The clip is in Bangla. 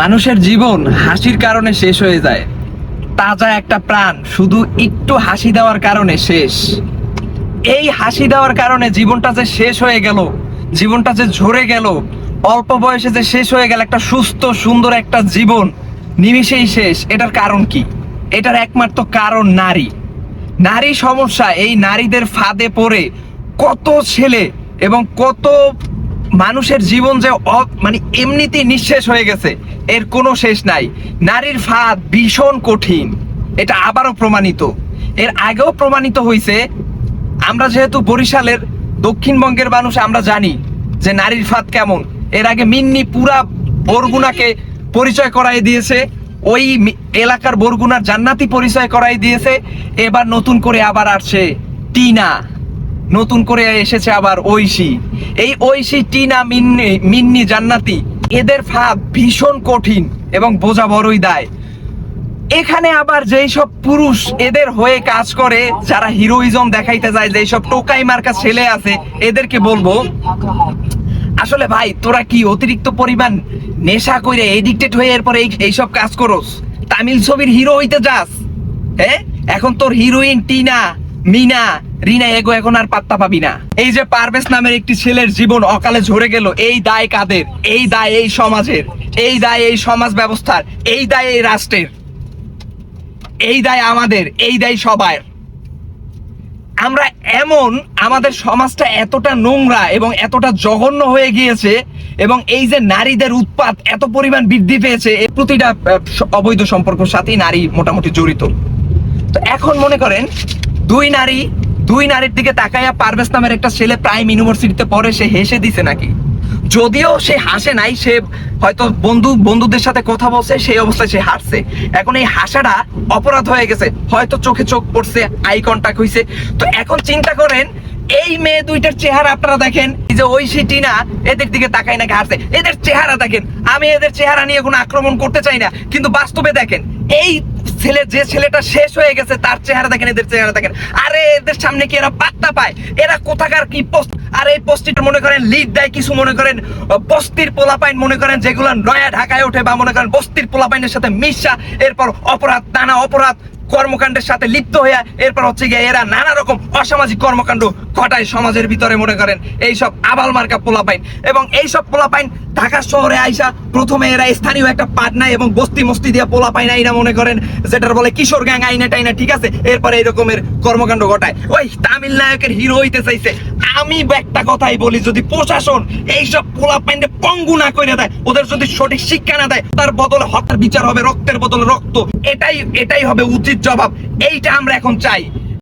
মানুষের জীবন হাসির কারণে শেষ হয়ে যায়। তাজা একটা প্রাণ শুধু একটু হাসি দেওয়ার কারণে শেষ। এই হাসি দেওয়ার কারণে জীবনটা যে শেষ হয়ে গেল, জীবনটা যে ঝরে গেল, অল্প বয়সে যে শেষ হয়ে গেল একটা সুস্থ, সুন্দর একটা জীবন, নিমিষেই শেষ। এটার কারণ কি? এটার একমাত্র কারণ নারী। নারী সমস্যা, এই নারীদের ফাঁদে পড়ে কত ছেলে এবং কত মানুষের জীবন যে মানে এমনিতেই নিঃশেষ হয়ে গেছে, এর কোনো শেষ নাই। নারীর ফাঁদ ভীষণ কঠিন। এটা আবারও প্রমাণিত। এর আগেও প্রমাণিত হয়েছে আমরা যেহেতু বরিশালের দক্ষিণবঙ্গের মানুষ, আমরা জানি যে নারীর ফাঁদ কেমন। এর আগে মিন্নি পুরা বরগুনাকে পরিচয় করাই দিয়েছে, ওই এলাকার বরগুনার জান্নাতি পরিচয় করাই দিয়েছে, এবার নতুন করে আবার আসছে টিনা। নতুন করে এসেছে আবার ঐশী। এই ঐশী, টিনা, মিন্নি মিন্নি, জান্নাতি, এদের ফাঁদ ভীষণ কঠিন এবং বোঝা বড়ই দায়। এখানে আবার যেই সব পুরুষ এদের হয়ে কাজ করে, যারা হিরোইজম দেখাইতে যায়, যেই সব টোকাই মার্কা ছেলে আছে, এদেরকে বলব, আসলে ভাই, তোরা কি অতিরিক্ত পরিমাণ নেশা কইরে এডিক্টেড হয়ে এরপরে এই এইসব কাজ করস? তামিল ছবির হিরো হইতে যাস। হ্যাঁ? এখন তোর হিরোইন টিনা। মিনা, রিনা, এগো এখন আর পাত্তা পাবি না। এই যে পারভেজ নামের একটি ছেলের জীবন অকালে ঝরে গেল, এই দায় কাদের? এই দায় এই সমাজের। এই দায় এই সমাজ ব্যবস্থার। এই দায় এই রাষ্ট্রের। এই দায় আমাদের। এই দায় সবার। আমরা এমন, আমাদের সমাজটা এতটা নোংরা এবং এতটা জঘন্য হয়ে গিয়েছে এবং এই যে নারীদের উৎপাত এত পরিমাণ বৃদ্ধি পেয়েছে এই প্রতিটা অবৈধ সম্পর্কের সাথেই নারী মোটামুটি জড়িত। তো এখন মনে করেন দুই নারী, দুই নারীর দিকে তাকাইয়া পারভেজ নামের একটা ছেলে প্রাইম ইউনিভার্সিটিতে পড়ে, সে হেসে দিছে নাকি? যদিও সে হাসে নাই, সে হয়তো বন্ধু, বন্ধুদের সাথে কথা বলছে, সেই অবস্থায় সে হাসছে। এখন এই হাসাটা অপরাধ হয়ে গেছে। হয়তো চোখে চোখ পড়ছে, আই কন্টাক্ট হয়েছে তো এখন চিন্তা করেন এই মেয়ে দুইটার চেহারা আপনারা দেখেন যে ঐশী টিনা, এদের দিকে তাকাই নাকি হাসছে এদের চেহারা দেখেন, আমি এদের চেহারা নিয়ে কোনো আক্রমণ করতে চাই না, কিন্তু বাস্তবে দেখেন, এই ছেলে, যে ছেলেটা শেষ হয়ে গেছে, তার চেহারা দেখেন, এদের চেহারা দেখেন। আরে, এদের সামনে কি এরা পাত্তা পায়? এরা কোথাকার কি পোস্ট? আর, এই পোস্টটা মনে করেন, লিড দেয় কিছু মনে করেন বস্তির পোলাপাইন মনে করেন, যেগুলো নয়া ঢাকায় ওঠে বা মনে করেন, বস্তির পোলাপাইনের সাথে মিশা, এরপর অপরাধ, নানা অপরাধ কর্মকাণ্ডের সাথে লিপ্ত হয়ে এরপর হচ্ছে গিয়ে এরা নানা রকম অসামাজিক কর্মকাণ্ড ঘটায় সমাজের ভিতরে মনে করেন, এইসব আবাল মার্কা পোলাপাইন। এবং এইসব পোলাপাইন ঢাকা শহরে আইসা প্রথমে এরা স্থানীয় একটা পাটনা এবং বস্তি মস্তি দিয়ে পোলাপাইন আইনা মনে করেন, যেটার বলে কিশোর গ্যাং আইনা টাইনা, ঠিক আছে? এরপরে এরকমের কর্মকাণ্ড ঘটায়। ওই তামিল নায়কের হিরো হইতে চাইছে। আমি একটা কথাই বলি, যদি প্রশাসন এইসব পোলাপাইনকে পঙ্গু না করে দেয়, ওদের যদি সঠিক শিক্ষা না দেয়, তার বদলে হত্যার বিচার হবে, রক্তের বদলে রক্ত। এটাই এটাই হবে উচিত জবাব। এইটা আমরা এখন চাই।